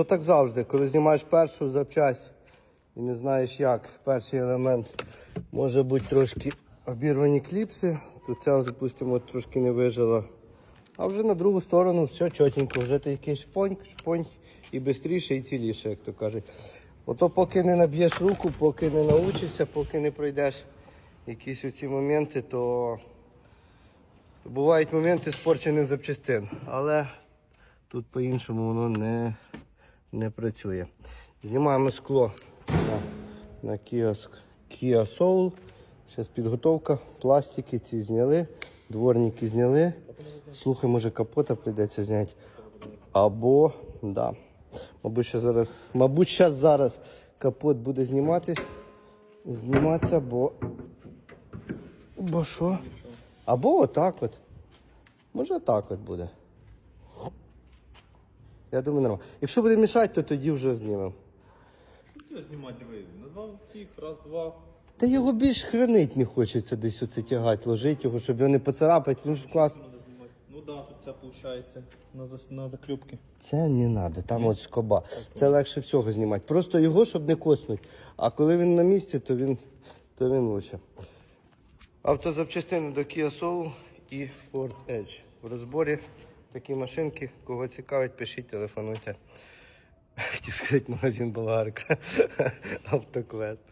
То так завжди, коли знімаєш першу запчасть і не знаєш як, перший елемент може бути трошки обірвані кліпси, то ця, допустимо, трошки не вижила. А вже на другу сторону все чотенько, вже ти якийсь шпоньк, шпоньк і швидше, і ціліше, як то кажуть. Ото поки не наб'єш руку, поки не научишся, поки не пройдеш якісь оці моменти, то бувають моменти спорчених запчастин. Але тут по-іншому воно не, не працює. Знімаємо скло на, на кіоск Kia Soul. Зараз підготовка, пластики ці зняли, дворники зняли. Слухай, може капота прийдеться зняти. Або, да. Мабуть, що зараз, мабуть, щас зараз капот буде знімати, зніматися, бо. Бо що? Або отак от. Може отак от буде. Я думаю, нормально. Якщо буде мішати, то тоді вже знімемо. Хотів знімати диви. Назвав цих, раз, два. Та його більш хранить не хочеться десь оце тягати, ложити його, щоб його не поцарапати. Він ж клас. Ну да, тут ця виходить на, зас- на заклюпки. Це не треба, там от скоба. Це легше всього знімати. Просто його, щоб не коснути. А коли він на місці, то він, то він лучше. Автозапчастини до Kia Soul і Ford Edge. В розборі такі машинки. Кого цікавить, пишіть, телефонуйте. Хотів сказати магазин Болгарка. Автоквест.